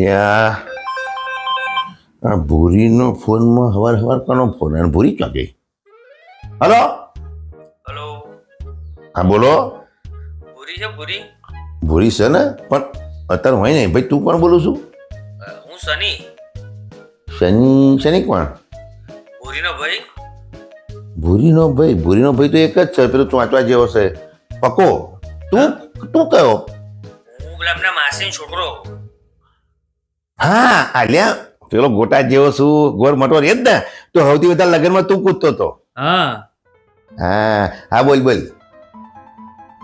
અલ્યા આ ભૂરીનો ફોનમાં હવાર હવાર કોનો ફોન? અને ભૂરી ક્યાં ગઈ? હલો? હલો. હા બોલો. ભૂરી છે ભૂરી? ભૂરી છે ને? પણ અત્યારે હોય નહીં. ભાઈ તું કોણ બોલું છું? હું સની શનિ શનિ કોણ? ભૂરીનો ભાઈ. ભૂરીનો ભાઈ. ભૂરીનો ભાઈ તો એક જ છે. પેલો ચોંચવા જેવો છે. પકો. તું તું કયો? હું પેલા માસીનો છોકરો. હા આલ્યા પેલો ગોટા જેવો છું ગોર મટો રે જ ને? તો સૌથી વધારે લગ્નમાં તું કૂદતો હતો. હા. હા હા બોલ બોલ.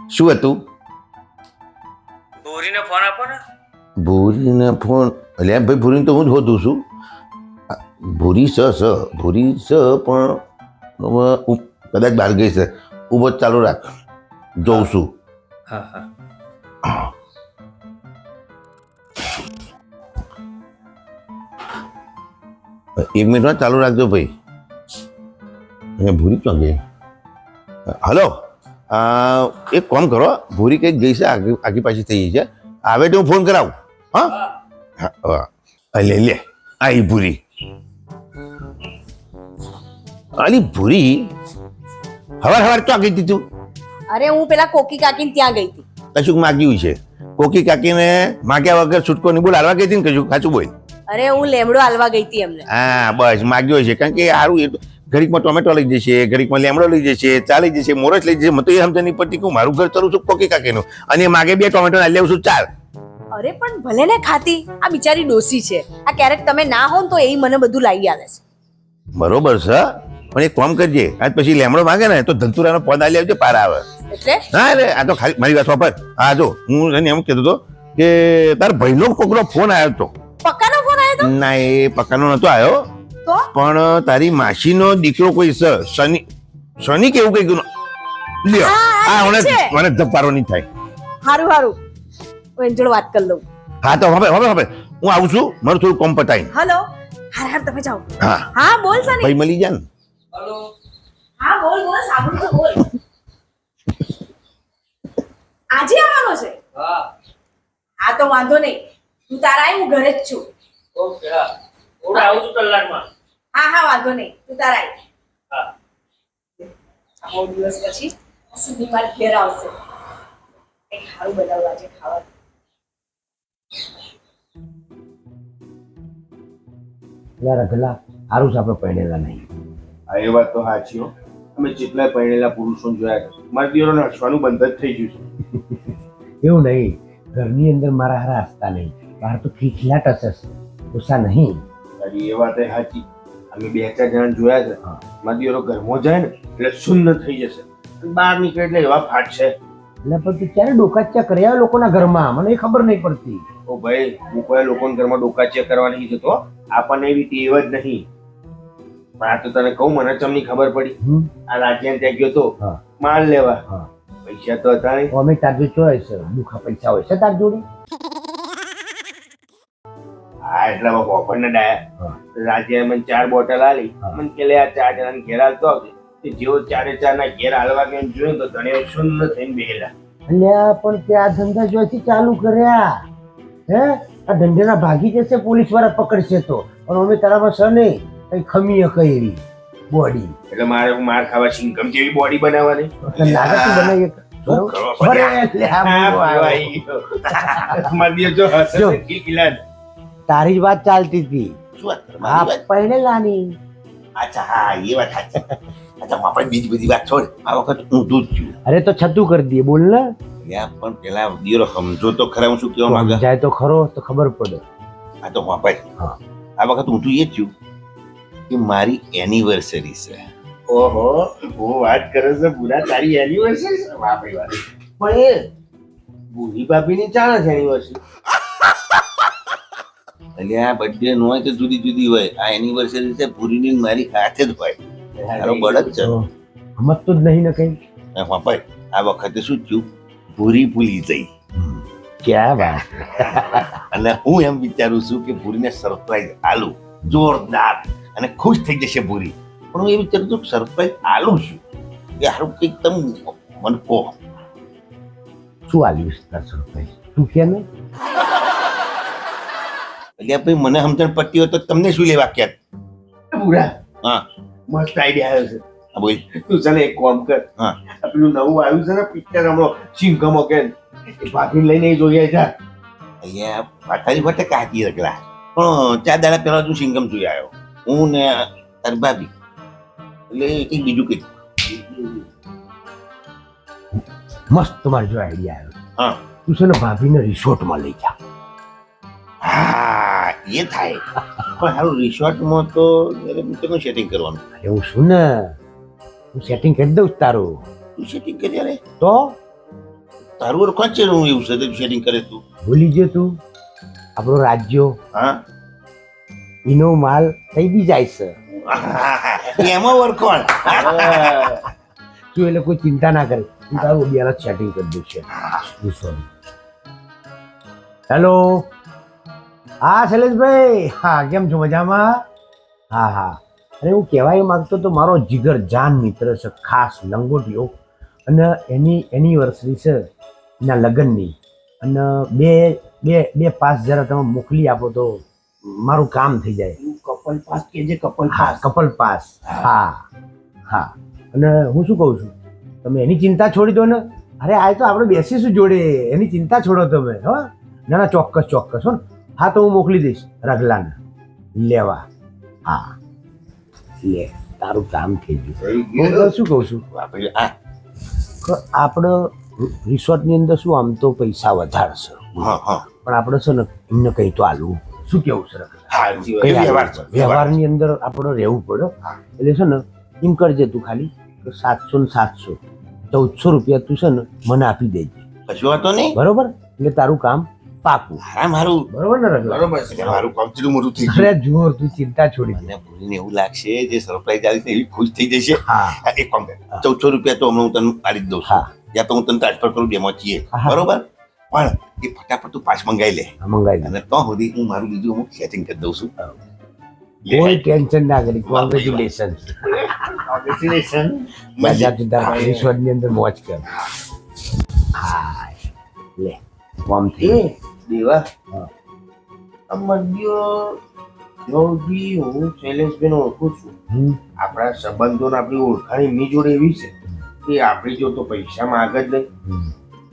શું હતું? ભૂરીને ફોન આપો ને. ભૂરીને ફોન અલ્યા ભાઈ ભૂરીને તો હું જ હોતું છું. ભૂરી સ સ ભૂરી સ પણ કદાચ બહાર ગઈ છે. ઊભો ચાલુ રાખ. જોઉં છું. હા હા. એક મિનિટમાં ચાલુ રાખજો ભાઈ. અહીંયા ભૂરી ક્યાં ગઈ? હલો. એક કામ કરો ભૂરી કંઈક ગઈ છે આગી આગી પાછી થઈ ગઈ છે. આવે તો હું ફોન કરાવું. હા? હા. લે લે. આઈ ભૂરી. અલી ભૂરી? હવાર હવાર ક્યાં ગઈ હતી તું? અરે હું પેલા કોકી કાકીને ત્યાં ગઈ હતી. કશુંક માગ્યું છે. કોકી કાકીને માગ્યા વગર છૂટકો નહીં બોલ હાલવા ગઈ હતી ને કશું કાચું બોલ. અરે હું લેમડો હાલવા ગઈ હતી એમને. હા બસ માગ્યો છે કારણ કે સારું એ ઘડીકમાં ટોમેટો લઈ જશે ઘડીકમાં લેમડો લઈ જશે ચા લઈ જશે મોરસ લઈ જશે મને તો એ સમજ નહીં પડતી કે હું મારું ઘર કરું છું કોકી કાકીનું. અને માગે બે ટોમેટો ના લેવું છું ચાલ. અરે પણ ભલે ને ખાતી આ બિચારી ડોસી છે. આ ક્યારેક તમે ના હો તો એ મને બધું લાવી આવે છે. બરોબર છે. પણ એક કામ કરજે આજ પછી લેમડો માગે ને તો ધંતુરાનો પદ આલી આવજે પાર આવે. એટલે? હા રે આ તો ખાલી મારી વાત વાપર. હા જો હું એને એમ કહેતો હતો કે તાર ભાઈનો કોકનો ફોન આવ્યો હતો તો? ના એ પક્કાનો નતો આવ્યો. તો? પણ તારી માસીનો દીકરો કોઈ છે શનિ શનિ કેવું કઈ ગયું લ્યો. આ હા, મને મને ધપારો નહીં થાય. હારું હારું. હું એની જોડે વાત કરી લઉં. હા તો હવે હવે હવે. હું આવું છું. મારું થોડું કોમ પતાઈને હલો? હાર હાર તમે જાઓ. હા. હા બોલ સની ભાઈ મળી જા ને? હલો. હા બોલ બોલ સાંભળું તો બોલ. આજે આવવાનો છે? હા. હા તો વાંધો નહીં. તું તારા હું ઘરે જ છું. ઓકે હા. હું આવું છું કલાકમાં હા હા વાંધો નહીં. તું તારા આય. હા. આ દિવસ પછી સુધી માર ઘેર આવશે કંઈક સારું બનાવવા આજે ખાવા યાર અગલા સારું છે આપણે પહેરેલા નહીં. હા એ વાત તો સાચી હો. અમે જેટલા પરણેલા પુરુષો જોયા છે મારા દિયોરોને હસવાનું બંધ જ થઈ ગયું છે. એવું નહીં. ઘરની અંદર મારા હારા હસતા નહીં. બહાર તો ખીખલાટ હશે. ગુસ્સા નહીં. તારી એ વાત સાચી. અમે બે ચાર જણા જોયા છે. મારા ઘરમાં જાય ને એટલે શૂન્ય થઈ જશે. બહાર નીકળે એટલે એવા ફાટશે. એટલે પણ તું ક્યારે ડોકાચ્યા કર્યા લોકોના ઘરમાં? મને ખબર નહીં પડતી. ઓ ભાઈ હું કોઈ લોકોના ઘરમાં ડોકાચ્યા કરવા નહીં જતો આપણને એવી ટેવ જ નહીં. પણ આ તો તને કહું મને ચમની ખબર પડી. આ રાજ્યાને ત્યાં ગયો તો. માલ લેવા. પૈસા તો હતા નહીં. અમે તાર જોડે ચોઈસ દુખા પૈસા હોય છે તાર જોડે? એટલે પોપડને ડાયા હા. મને ચાર બોટલ આલી. મને કે લે આ ચાર જણાને ઘેર હાલતો આવજે. જેવો ચારે ચાર ના ઘેર હાલવા ગયો જોયું તો તને શૂન્ય થઈને બેહેલા. અલ્યા પણ તે આ ધંધા જોઈથી ચાલુ કર્યા. હે? આ ધંધેના ભાગી જશે પોલીસવાળા પકડશે તો. પણ અમે તારામાં છે નહીં. કઈ ખમી કઈ એવી બોડી. એટલે મારે માર ખાવા સિંગમ જેવી બોડી બનાવવાની? લાગે છે બનાવીએ બરાબર? લે, આ. મારી જો હસે જો. તારી જ વાત ચાલતી હતી. શું વાત કરે? આ મારી વાત? પહેરેલાની અચ્છા હા એ વાત સાચી. અચ્છા હું આપણે બીજી બધી વાત છોડ. આ વખત હું દૂધ છું. અરે તો છતું કરી દઈએ બોલ ને. ત્યાં પણ પેલા દીરો સમજો તો ખરા હું શું કહેવા માંગે? જાય તો ખરો તો ખબર પડે. આ તો હું ભાઈ. હા. આ વખત હું તો એ જ છું કે મારી એનિવર્સરી છે. ઓહો હું વાત કરે છે બુરા તારી એનિવર્સરી છે? વાહ ભાઈ વાહ. પણ એ બુરી ભાભીની ચાલે છે એનિવર્સરી એટલે આ બર્થડે નો હોય તો જુદી જુદી હોય આ એનિવર્સરી છે પૂરીની મારી સાથે જ હોય. તારો બળદ છે. તો જ નહીં ને કઈ. હા ભાઈ આ વખતે શું થયું? ભૂરી ભૂલી જઈ. ક્યાં વાત? અને હું એમ વિચારું છું કે ભૂરીને સરપ્રાઈઝ આલું. જોરદાર. અને ખુશ થઈ જશે ભૂરી. પણ હું એ વિચારું છું સરપ્રાઈઝ આલું છું કે હારું કંઈક તમે મને કહો. શું આલ્યું સરપ્રાઈઝ તું કે ને એટલે ભાઈ મને સમજણ પડતી હોય તો તમને શું લેવા ક્યાં પૂરા હા. મસ્ત આઈડિયા આવ્યો છે. હા બોલ. તું ચાલે એક કામ કર. હા. પેલું નવું આવ્યું છે ને પિક્ચર હમણાં સિંઘમ કે ભાગી લઈને જોઈએ જા. અહીંયા પાથારી ફટે કાકી રગલા પણ ચાર દાડા પહેલા તું સિંઘમ જોઈ આવ્યો. હું ને તારી ભાભી. એટલે કંઈક બીજું કંઈક મસ્ત તમારે જો આઈડિયા આવ્યો. હા. તું છે ને ભાભીને રિસોર્ટમાં લઈ જા. હા એ થાય. પણ હારું રિસોર્ટમાં તો તમે સેટિંગ કરવાનું? એવું શું ને? હું સેટિંગ કરી દઉં તારું. તું સેટિંગ કરી અરે? તો? તારું ઓળખાણ છે હું એવું છે સેટિંગ કરે તું? ભૂલી ગયો તું. આપણો રાજ્યો. હા. એનો માલ થઈ બી જાય છે. એમાં ઓળખાણ તું એટલે કોઈ ચિંતા ના કરે. હું તારું બે સેટિંગ કરી દઉં છે. હેલો હા શૈલેષભાઈ. હા કેમ છો? મજામાં? હા હા. અરે હું કહેવાય માંગતો તો મારો જીગર જાન મિત્ર છે ખાસ લંગોટીઓ અને એની એનિવર્સરી છે એના લગ્નની. અને બે બે બે પાસ જરા તમે મોકલી આપો તો મારું કામ થઈ જાય. કપલ પાસ કે જે કપલ હા પાસ? Couple pass. હા હા. અને હું શું કહું છું? તમે એની ચિંતા છોડી દો ને. અરે આ તો આપણે બેસીશું જોડે. એની ચિંતા છોડો તમે હો. ના ના ચોક્કસ ચોક્કસ હો ને. હા તો હું મોકલી દઈશ રગલાને લેવા. હા. લે તારું કામ થઈ ગયું. હું તો શું કહું છું? આપણે રિસોર્ટની અંદર શું આમ તો પૈસા વધારશે પણ આપણે છે ને એમને કંઈ તો આલવું. શું કેવું છે વ્યવહારની અંદર આપણે રહેવું પડે. એટલે છે ને એમ કરજે તું ખાલી સાતસો ને સાતસો ચૌદસો રૂપિયા તું છે ને મને આપી દેજે. કશું નહીં. બરોબર? એટલે તારું કામ પાકું. હા મારું. બરોબર ને બરોબર છે. મારું કામ થયું મોટું થઈ ગયું. અરે જોર તું ચિંતા છોડી દે. મને ભૂલીને એવું લાગશે જે સરપ્રાઈઝ આવી છે એવી ખુશ થઈ જશે. હા. હા, એક કામ ચૌદસો રૂપિયા તો હમણાં હું તને પાડી જ દઉં છું. હા. યા તો હું તને ટ્રાન્સફર કરું બેમાં છીએ. હા. બરોબર? પણ એ ફટાફટ તું પાસ મંગાવી લે. હા, મંગાવી અને તો સુધી હું મારું બીજું અમુક સેટિંગ કરી દઉં છું. કોઈ ટેન્શન ના કરી. કોંગ્રેચ્યુલેશન કોંગ્રેચ્યુલેશન મજા તું તારા રિસોર્ટની અંદર મોજ કર. હા. લે કોમ થઈ દેવા. મધ્યો જો બી હું શૈલેષભાઈ ઓળખું છું. આપણા આપણા સંબંધોને આપણી ઓળખાણ એમની જોડે એવી છે કે આપણી જો તો પૈસા માંગ જ નહીં.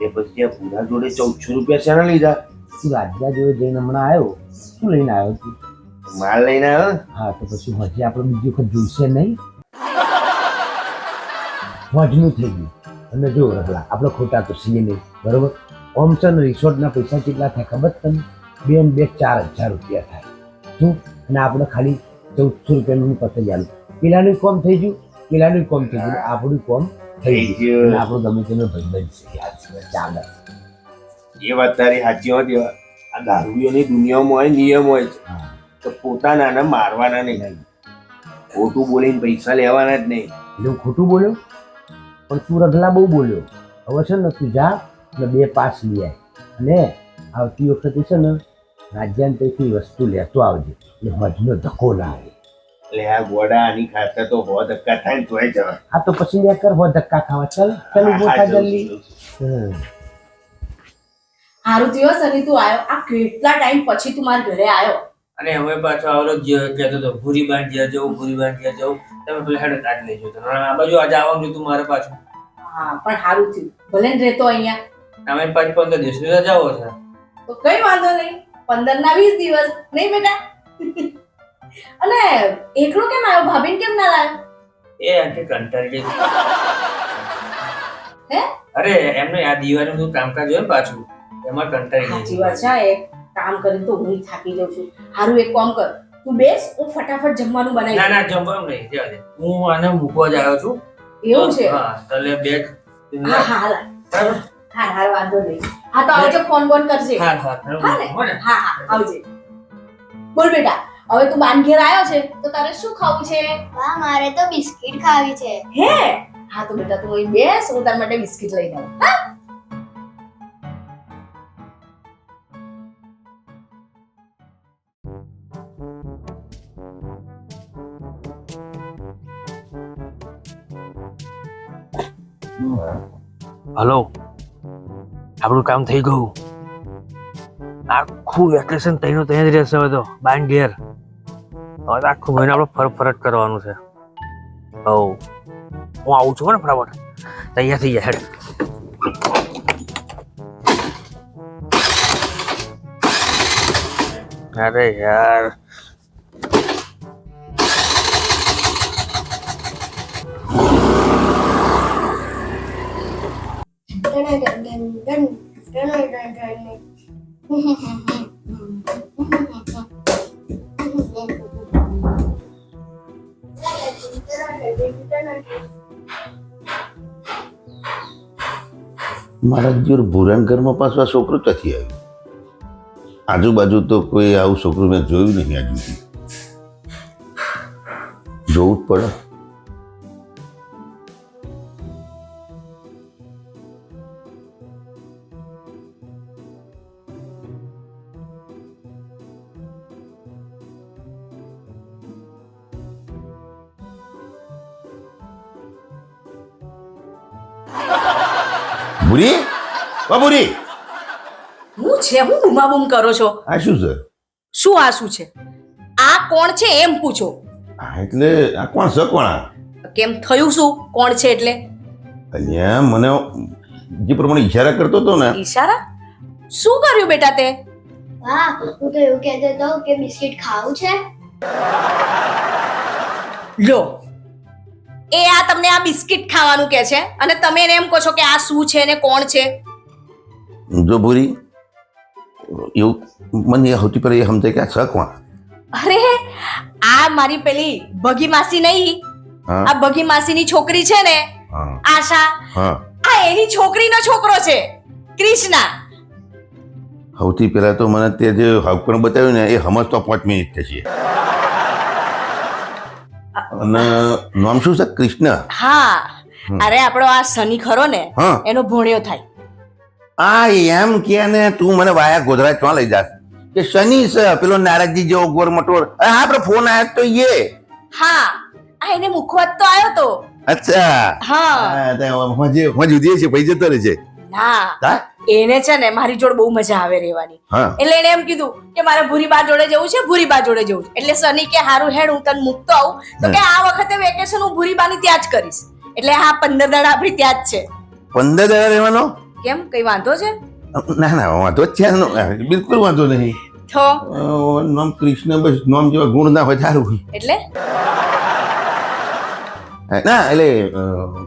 એ પછી આ પૂરા જોડે ચૌદસો રૂપિયા શેના લીધા? તું રાજ્યા જોડે જઈને હમણાં આવ્યો? શું લઈને આવ્યો તું? માલ લઈને આવ્યો હા તો પછી હજી આપણે બીજી વખત જોઈશે નહીં? વજનું થઈ ગયું. અને જો રગલા આપણે ખોટા તો સીએ નહીં બરોબર? ઓમ છે ને રિસોર્ટના પૈસા કેટલા થાય ખબર તમને તને? બે ને બે ચાર હજાર રૂપિયા થાય. શું? અને આપણે ખાલી ચૌદસો રૂપિયાનું પતાઈ આલું. પેલાનું કોમ થઈ ગયું? પેલાનું કોમ થઈ ગયું. આપણું કોમ થઈ ગયું. અને આપણું ગમે તેનો ભાઈ છે, ચાલે. એ વાત તારી સાચી હોત એવા આ દારૂઓની દુનિયામાં હોય નિયમ હોય છે તો પોતાનાને મારવાના નહીં. ખોટું બોલીને પૈસા લેવાના જ નહીં. એટલે ખોટું બોલ્યો? પણ તું રગલા બહુ બોલ્યો. હવે છે ને તું જા. અને બે પાસ લઈ આય. અને આવતી વખતે છે ને રાજ્યાંતરથી વસ્તુ લેતો આવજે. એટલે હજનો ધક્કો ના આવે. એટલે આ ગોડા આની ખાતર તો હો ધક્કા થાય તોય જવા હા તો પછી લે કર હો ધક્કા ખાવા. ચાલ ચાલ ઊભો થા જલ્દી. હારું થયો સની તું આવ્યો આ કેટલા ટાઈમ પછી તું મારા ઘરે આવ્યો અને હવે પાછો આવડો જ કહેતો હતો ભૂરી બાંધ જ્યાં જવું ભૂરી બાંધ જ્યાં જવું તમે પેલા હેડ કાઢ લેજો. તો આ બાજુ આજે આવવાનું તું મારે પાછું. હા પણ સારું થયું. ભલે ને રહેતો અહીંયા. અમે પાછી પંદર દિવસની રજાઓ છે. તો કઈ વાંધો નહીં. પંદર ના વીસ દિવસ નહીં બેટા? અને એકલો કેમ આવ્યો? ભાભીને કેમ ના લાવ્યો? એ આંટી કંટાળી ગઈ. હે? અરે એમને આ દિવાળીનું તું કામકાજ હોય ને પાછું એમાં કંટાળી સાચી ગઈ વાત છે કામ કરીને તો હું થાકી જાઉં છું. હારું એક કામ કર. તું બેસ હું ફટાફટ જમવાનું બનાવી ના ના જમવાનું નહીં જવા હું આને મૂકવા જ આવ્યો છું. એવું છે? હા એટલે બેગ. હા હા. બરાબર? હા હા વાંધો નહીં. હા તો આવજો ફોન બોન કરજે. હા હા હા. ને? હા હા આવજે. બોલ બેટા હવે તું બાન ઘેર આવ્યો છે તો તારે શું ખાવું છે? હા મારે તો બિસ્કિટ ખાવી છે. હે? હા તો બેટા તું અહીં બેસ હું તારા માટે બિસ્કિટ લઈને આવું હા? હલો. આપણું કામ થઈ ગયું. આખું વેકેશન તઈનો તઈ જ રહેશે હવે તો બાન ઘેર. હવે તો આખું મહિને આપણે ફર ફરજ કરવાનું છે. હવ હું આવું છું હો ને ફટાફટ. તૈયાર થઈ જાય હેડ. અરે યાર. મારા જોર ભુરાણ ઘરમાં પાછું આ છોકરો ક્યાંથી આવ્યો? આજુબાજુ તો કોઈ આવું છોકરું મેં જોયું નહીં આજુ જોવું જ પડે. ભૂરી ઓ ભૂરી હું છે? હું બૂમાબૂમ કરો છો? આ શું છે? શું આ શું છે? આ કોણ છે એમ પૂછો. આ એટલે આ કોણ છે કોણ? આ કેમ થયું શું? કોણ છે એટલે? અહીંયા મને જે પ્રમાણે ઈશારા કરતો હતો ને. ઈશારા? શું કર્યું બેટા તે? હા હું તો એવું કહેતો હતો કે બિસ્કિટ ખાવું છે. લો એ આ તમને આ બિસ્કિટ ખાવાનું કે છે? અને તમે એને એમ કહો છો કે આ શું છે ને કોણ છે? જો ભૂરી એવું મને સૌથી પહેલા એ સમજાય કે આ છે કોણ? અરે આ મારી પેલી ભગી માસી નહીં. આ ભગી માસીની છોકરી છે ને આશા. હા. આ એની છોકરીનો છોકરો છે ક્રિષ્ના. સૌથી પહેલા તો મને તે જે હકપણ બતાવ્યું ને એ સમજતો પાંચ મિનિટ થશે. અને નામ શું છે? કૃષ્ણ. હા. અરે આપણો આ શનિ ખરો ને એનો ભોણ્યો થાય. આ એમ કે ને તું મને વાયા ગોધરા ક્યાં લઈ જાસ કે શનિ છે પેલો નારદજી જેવો ગોર મટોર અરે હા આપણે ફોન આવ્યો તો એ. હા. આ એને મુખવત તો આવ્યો તો. અચ્છા. હા. મજે મજ ઉધી છે ભાઈ જતો રહેશે ના એને છે ને મારી જોડે બહુ મજા આવે રહેવાની. એટલે એને એમ કીધું કે મારે ભૂરી બા જોડે જવું છે ભૂરી બા જોડે જવું છે. એટલે સની કે હારું હેડ હું તને મૂકતો આવું. તો કે આ વખતે વેકેશન હું ભૂરી બાની ત્યાં જ કરીશ. એટલે હા પંદર દાડા આપણી ત્યાં જ છે. પંદર દાડા રહેવાનો? કેમ? કઈ વાંધો છે? ના ના વાંધો જ છે બિલકુલ વાંધો નહીં. તો? નામ કૃષ્ણ બસ નામ જેવા ગુણ ના હોય. સારું એટલે? ના એટલે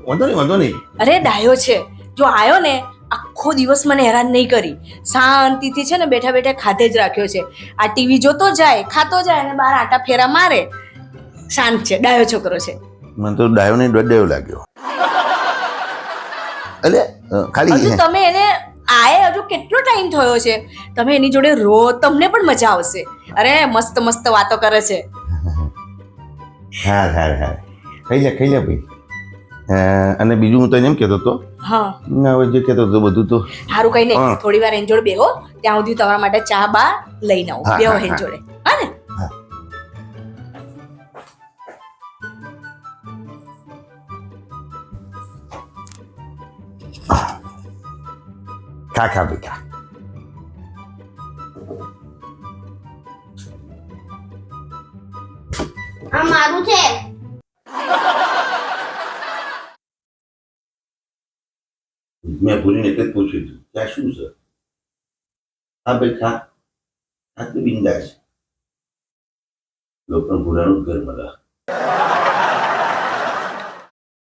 વાંધો નહીં વાંધો નહીં. અરે ડાયો છે. જો આયો ને આખો દિવસ મને હેરાન નહીં કરી. શાંતિથી છે ને બેઠા બેઠા ખાતે જ રાખ્યો છે. આ ટીવી જોતો જાય ખાતો જાય અને બાર આટા ફેરા મારે. શાંત છે ડાયો છોકરો છે. મને તો ડાયો દોઢ લાગ્યો. એટલે અ, હજુ ખાલી તમે એને આએ હજુ કેટલો ટાઈમ થયો છે? તમે એની જોડે રો તમને પણ મજા આવશે. અરે મસ્ત મસ્ત વાતો કરે છે. હા હા હા. ખાઈ લે ખાઈ લે ભાઈ. અને બીજું હું તને એમ કહેતો હતો હા. હવે જે કહેતો હતો બધું તો સારું કઈ નહીં થોડી વાર એન્જોડ બેહો ત્યાં સુધી તમારા માટે ચા બા લઈને આવું. બેહો એન્જોડે હા. ને? ખા ખા. આ મારું છે. મેં ભૂલીને એટલે જ પૂછ્યું હતું. કે આ શું છે? હા ભાઈ, ખા. ખા તો બિંદાસ. લોકો ભૂલાનું ઘર મળે.